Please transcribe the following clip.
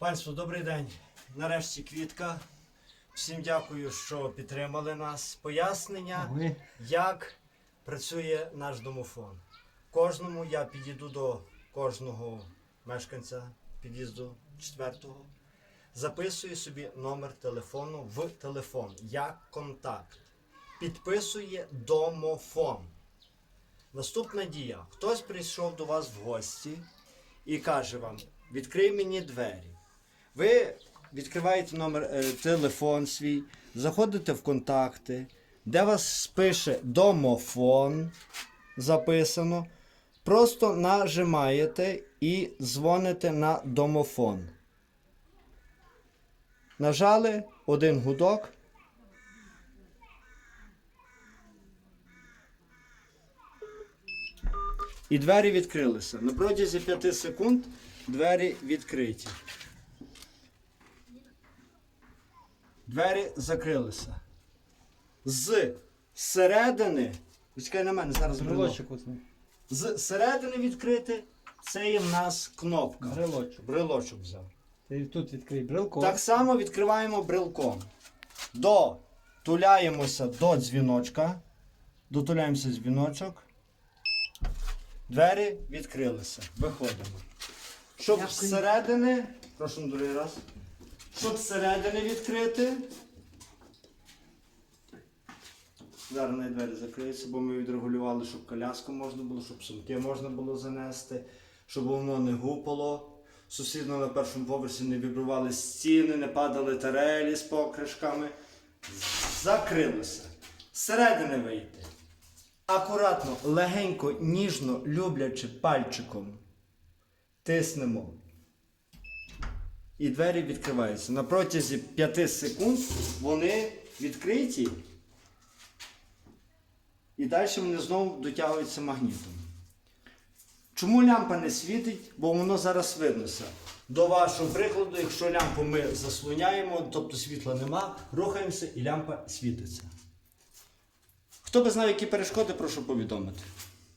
Панство, добрий день. Нарешті квітка. Всім дякую, що підтримали нас. Пояснення, як працює наш домофон. Кожному я підійду до кожного мешканця під'їзду четвертого. Записую собі номер телефону в телефон як контакт. Підписує домофон. Наступна дія. Хтось прийшов до вас в гості і каже вам: відкрий мені двері. Ви відкриваєте номер е, телефон свій, заходите в контакти, де вас пише домофон записано. Просто нажимаєте і дзвоните на домофон. Нажали один гудок. І двері відкрилися. На протязі 5 секунд двері відкриті. Двері закрилися. З середини. Почекай на мене, зараз брелок. З середини відкрити. Це є в нас кнопка. Брелочок. Брелочок взяв. Ти тут відкрий брелко. Так само відкриваємо брелком. Дотуляємося до дзвіночка. Дотуляємося дзвіночок. Двері відкрилися. Виходимо. Щоб зсередини. Прошу на другий раз. Щоб зсередини відкрити. Зараз на двері закриються, бо ми відрегулювали, щоб коляску можна було, щоб сумки можна було занести, щоб воно не гупало. Сусідно на першому поверсі не вібрували стіни, не падали тарелі з покришками. Закрилося. Зсередини вийти. Акуратно, легенько, ніжно, люблячи пальчиком. Тиснемо. І двері відкриваються. На протязі 5 секунд вони відкриті. І далі вони знову дотягуються магнітом. Чому лямпа не світить? Бо воно зараз виднося. До вашого прикладу, якщо лямпу ми заслоняємо, тобто світла нема, рухаємося і лямпа світиться. Хто би знав, які перешкоди, прошу повідомити.